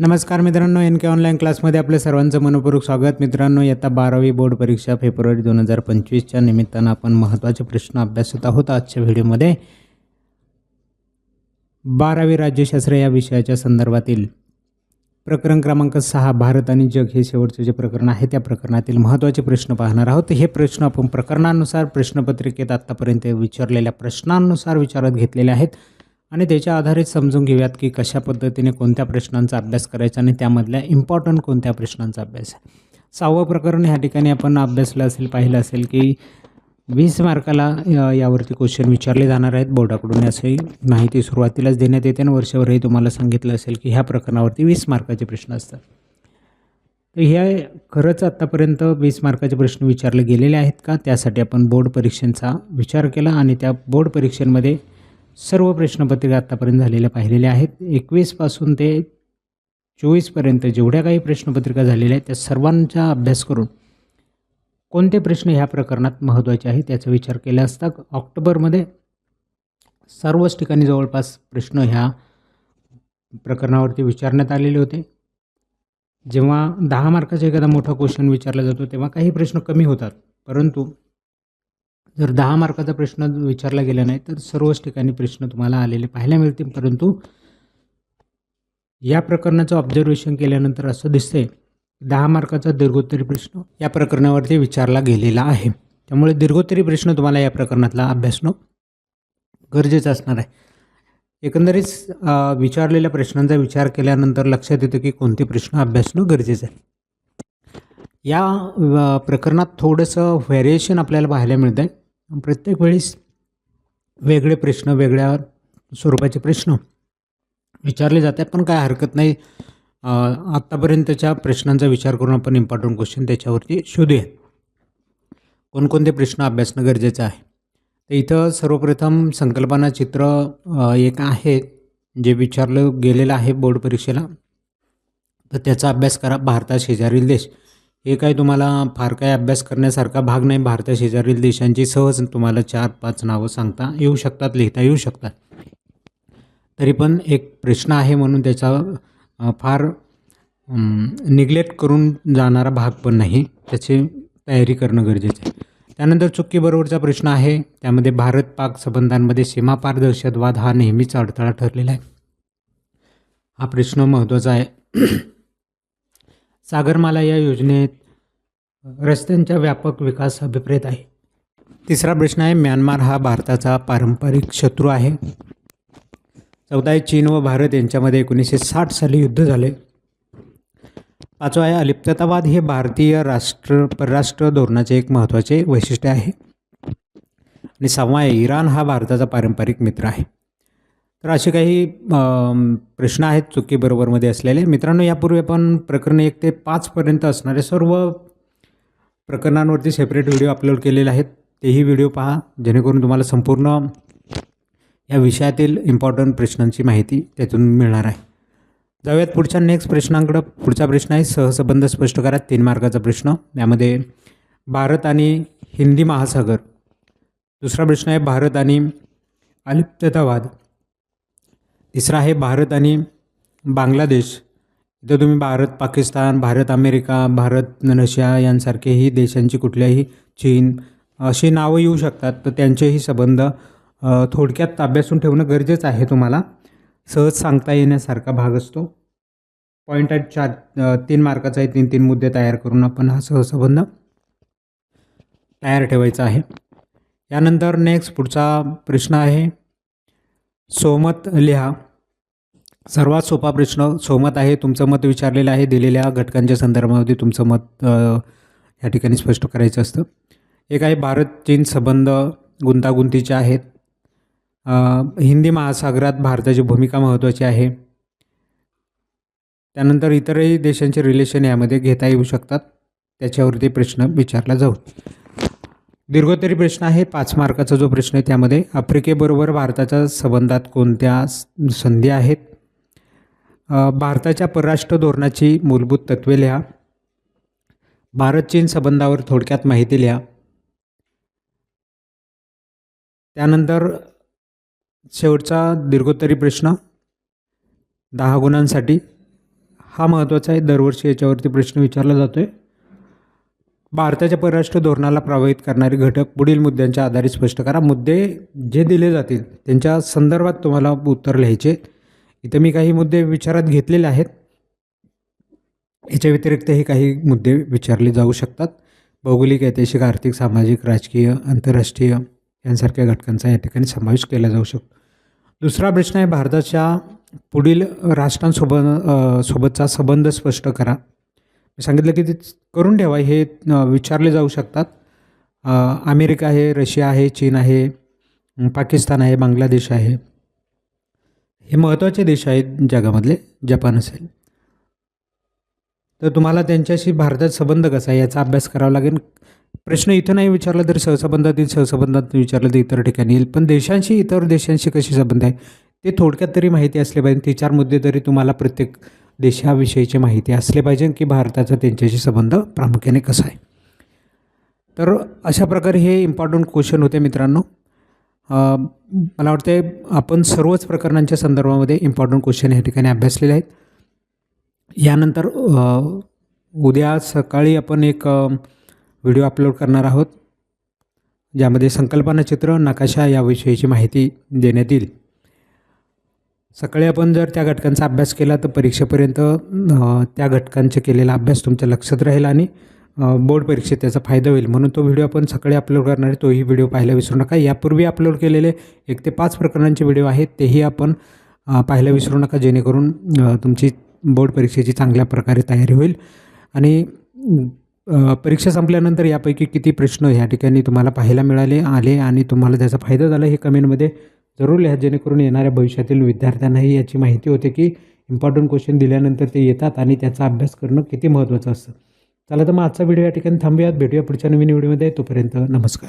नमस्कार मित्रांनो एन के ऑनलाईन क्लासमध्ये आपल्या सर्वांचं मनपूर्वक स्वागत. मित्रांनो इयत्ता बारावी बोर्ड परीक्षा फेब्रुवारी दोन हजार पंचवीसच्या निमित्तानं आपण महत्त्वाचे प्रश्न अभ्यासत आहोत आजच्या व्हिडिओमध्ये. बारावी राज्यशास्त्र या विषयाच्या संदर्भातील प्रकरण क्रमांक सहा भारत आणि जग हे शेवटचे जे प्रकरण आहे त्या प्रकरणातील महत्त्वाचे प्रश्न पाहणार आहोत. हे प्रश्न आपण प्रकरणानुसार प्रश्नपत्रिकेत आत्तापर्यंत विचारलेल्या प्रश्नांनुसार विचारात घेतलेले आहेत. आणि त्याच्या आधारे समजून घेऊयात की कशा पद्धतीने कोणत्या प्रश्नांचा अभ्यास करायचा आणि त्यामधल्या इम्पॉर्टंट कोणत्या प्रश्नांचा अभ्यास आहे. सहावं प्रकरण ह्या ठिकाणी आपण अभ्यासलं असेल पाहिलं असेल की वीस मार्काला या- यावरती क्वेश्चन विचारले जाणार आहेत. बोर्डाकडून अशी माहिती सुरुवातीलाच देण्यात येते आणि वर्षभरही तुम्हाला सांगितलं असेल की ह्या प्रकरणावरती वीस मार्काचे प्रश्न असतात. तर ह्या खरंच आत्तापर्यंत वीस मार्काचे प्रश्न विचारले गेलेले आहेत का? त्यासाठी आपण बोर्ड परीक्षेचा विचार केला आणि त्या बोर्ड परीक्षेमध्ये सर्व प्रश्नपत्रिका आत्तापर्यंत झालेल्या पाहिलेल्या आहेत. एकवीसपासून ते चोवीसपर्यंत जेवढ्या काही प्रश्नपत्रिका झालेल्या आहेत त्या सर्वांचा अभ्यास करून कोणते प्रश्न ह्या प्रकरणात महत्त्वाचे आहेत याचा विचार केला असता ऑक्टोबरमध्ये सर्वच ठिकाणी जवळपास प्रश्न ह्या प्रकरणावरती विचारण्यात आलेले होते. जेव्हा दहा मार्काचा एखादा मोठा क्वेश्चन विचारला जातो तेव्हा काही प्रश्न कमी होतात. परंतु जर दहा मार्काचा प्रश्न विचारला गेला नाही तर सर्वच ठिकाणी प्रश्न तुम्हाला आलेले पाहायला मिळतील. परंतु या प्रकरणाचं ऑब्झर्वेशन केल्यानंतर असं दिसतंय दहा मार्काचा दीर्घोत्तरी प्रश्न या प्रकरणावरती विचारला गेलेला आहे. त्यामुळे दीर्घोत्तरी प्रश्न तुम्हाला या प्रकरणातला अभ्यासणं गरजेचं असणार आहे. एकंदरीत विचारलेल्या प्रश्नांचा विचार केल्यानंतर लक्षात येतं की कोणते प्रश्न अभ्यासणं गरजेचं आहे या प्रकरणात थोडंसं व्हेरिएशन आपल्याला पाहायला मिळतं आहे प्रत्येक वेळेस वेगळे प्रश्न वेगळ्या स्वरूपाचे प्रश्न विचारले जातात पण काय हरकत नाही. आत्तापर्यंतच्या प्रश्नांचा विचार करून आपण इम्पॉर्टंट क्वेश्चन त्याच्यावरती शोधूया. कोणकोणते प्रश्न अभ्यासणं गरजेचं आहे? तर इथं सर्वप्रथम संकल्पना चित्र एक आहे जे विचारलं गेलेलं आहे बोर्ड परीक्षेला. तर त्याचा अभ्यास करा भारता शेजारील देश. हे काय तुम्हाला फार काय अभ्यास करण्यासारखा भाग नाही. भारता शेजारील देशांची सहज तुम्हाला चार पाच नावं सांगता येऊ शकतात लिहिता येऊ शकतात. तरी पण एक प्रश्न आहे म्हणून त्याचा फार निग्लेक्ट करून जाणारा भाग पण नाही. त्याची तयारी करणं गरजेचं आहे. त्यानंतर चुकीबरोबरचा प्रश्न आहे. त्यामध्ये भारत पाक संबंधांमध्ये सीमापार दहशतवाद हा नेहमीच अडथळा ठरलेला आहे. हा प्रश्न महत्त्वाचा आहे. सागरमाला या योजनेत रस्त्यांचा व्यापक विकास अभिप्रेत आहे. तिसरा प्रश्न आहे म्यानमार हा भारताचा पारंपरिक शत्रू आहे. चौदा आहे चीन व भारत यांच्यामध्ये एकोणीसशे साठ साली युद्ध झाले. पाचवा आहे अलिप्ततावाद हे भारतीय राष्ट्र परराष्ट्र धोरणाचे एक महत्त्वाचे वैशिष्ट्य आहे. आणि सहावा आहे इराण हा भारताचा पारंपरिक मित्र आहे. तर असे काही प्रश्न आहेत चुकीबरोबरमध्ये असलेले. मित्रांनो यापूर्वी आपण प्रकरण एक ते पाचपर्यंत असणारे सर्व प्रकरणांवरती सेपरेट व्हिडिओ अपलोड केलेले आहेत. तेही व्हिडिओ पहा. जेणेकरून तुम्हाला संपूर्ण या विषयातील इम्पॉर्टंट प्रश्नांची माहिती त्यातून मिळणार आहे. जाऊयात पुढच्या नेक्स्ट प्रश्नांकडं. पुढचा प्रश्न आहे सहसंबंध स्पष्ट करा. तीन मार्काचा प्रश्न. यामध्ये भारत आणि हिंदी महासागर. दुसरा प्रश्न आहे भारत आणि अलिप्ततावाद. तिसरा आहे भारत आणि बांगलादेश इथं तुम्ही भारत पाकिस्तान भारत अमेरिका भारत रशिया यांसारखेही देशांची कुठल्याही चीन अशी नावं येऊ शकतात. तर त्यांचेही संबंध थोडक्यात अभ्यासून ठेवणं गरजेचं आहे तुम्हाला. सहज सांगता येण्यासारखा भाग असतो. पॉईंट आहे चार तीन मार्काचा आहे. तीन तीन मुद्दे तयार करून आपण हा सहसंबंध तयार ठेवायचा आहे. यानंतर नेक्स्ट पुढचा प्रश्न आहे. सोमत लिहा. सर्वात सोपा प्रश्न सोमत आहे तुमचं मत विचारलेलं आहे दिलेल्या घटकांच्या संदर्भामध्ये तुमचं मत या ठिकाणी स्पष्ट करायचं असतं. एक आहे भारत चीन संबंध गुंतागुंतीचे आहेत. हिंदी महासागरात भारताची भूमिका महत्त्वाची आहे. त्यानंतर इतरही देशांचे रिलेशन यामध्ये घेता येऊ शकतात. त्याच्यावरती प्रश्न विचारला जाऊ. दीर्घोत्तरी प्रश्न आहे. पाच मार्काचा जो प्रश्न आहे त्यामध्ये आफ्रिकेबरोबर भारताच्या संबंधात कोणत्या स- संधी आहेत? भारताच्या परराष्ट्र धोरणाची मूलभूत तत्वे लिहा. भारत चीन संबंधावर थोडक्यात माहिती लिहा. त्यानंतर शेवटचा दीर्घोत्तरी प्रश्न. दहा गुणांसाठी. हा महत्त्वाचा आहे. दरवर्षी याच्यावरती प्रश्न विचारला जातो आहे भारताच्या परराष्ट्र धोरणाला प्रभावित करणारे घटक पुढील मुद्द्यांच्या आधारे स्पष्ट करा. मुद्दे जे दिले जातील त्यांच्या संदर्भात तुम्हाला उत्तर लिहायचे. इथं मी काही मुद्दे विचारात घेतलेले आहेत. याच्या व्यतिरिक्तही काही मुद्दे विचारले जाऊ शकतात. भौगोलिक ऐतिहासिक आर्थिक सामाजिक राजकीय आंतरराष्ट्रीय यांसारख्या घटकांचा या ठिकाणी समावेश केला जाऊ शकतो. दुसरा प्रश्न आहे भारताच्या पुढील राष्ट्रांसोबत सोबतचा संबंध स्पष्ट करा. मी सांगितलं की ते करून ठेवा. हे विचारले जाऊ शकतात. अमेरिका आहे रशिया आहे चीन आहे पाकिस्तान आहे बांगलादेश आहे. हे महत्त्वाचे देश आहेत जगामधले जपान असेल. तर तुम्हाला त्यांच्याशी भारतात संबंध कसा आहे याचा अभ्यास करावा लागेल. प्रश्न इथं नाही विचारला तर सहसंबंधातील सहसंबंधात विचारलं तर इतर ठिकाणी येईल. पण देशांशी इतर देशांशी कशी संबंध आहे ते थोडक्यात तरी माहिती असले पाहिजे. ते चार मुद्दे तरी तुम्हाला प्रत्येक देशाविषयीची माहिती असले पाहिजे की भारताचा त्यांच्याशी संबंध प्रामुख्याने कसा आहे? तर अशा प्रकारे हे इम्पॉर्टंट क्वेश्चन होते मित्रांनो. मला वाटते आपण सर्वच प्रकरणांच्या संदर्भामध्ये इम्पॉर्टंट क्वेश्चन या ठिकाणी अभ्यासलेले आहेत. यानंतर उद्या सकाळी आपण एक व्हिडिओ अपलोड करणार आहोत ज्यामध्ये संकल्पना चित्र नकाशा याविषयीची माहिती देण्यात येईल. सकाळी आपण जर त्या घटकांचा अभ्यास केला तर परीक्षेपर्यंत त्या घटकांचे केलेला अभ्यास तुमच्या लक्षात राहील आणि बोर्ड परीक्षेत त्याचा फायदा होईल. म्हणून तो व्हिडिओ आपण सकाळी अपलोड करणार आहे तोही व्हिडिओ पाहायला विसरू नका. यापूर्वी अपलोड केलेले एक ते पाच प्रकरणांचे व्हिडिओ आहेत तेही आपण पाहायला विसरू नका. जेणेकरून तुमची बोर्ड परीक्षेची चांगल्या प्रकारे तयारी होईल. आणि परीक्षा संपल्यानंतर यापैकी किती प्रश्न ह्या ठिकाणी तुम्हाला पाहायला मिळाले आले आणि तुम्हाला त्याचा फायदा झाला हे कमेंटमध्ये जरूर लिहा जेणेकरून येणाऱ्या भविष्यातील विद्यार्थ्यांनाही याची माहिती होते की इम्पॉर्टंट क्वेश्चन दिल्यानंतर ते येतात आणि त्याचा अभ्यास करणं किती महत्त्वाचं असतं. चला तर मग आजचा व्हिडिओ या ठिकाणी थांबूयात. भेटूया पुढच्या नवीन व्हिडिओमध्ये. तोपर्यंत नमस्कार.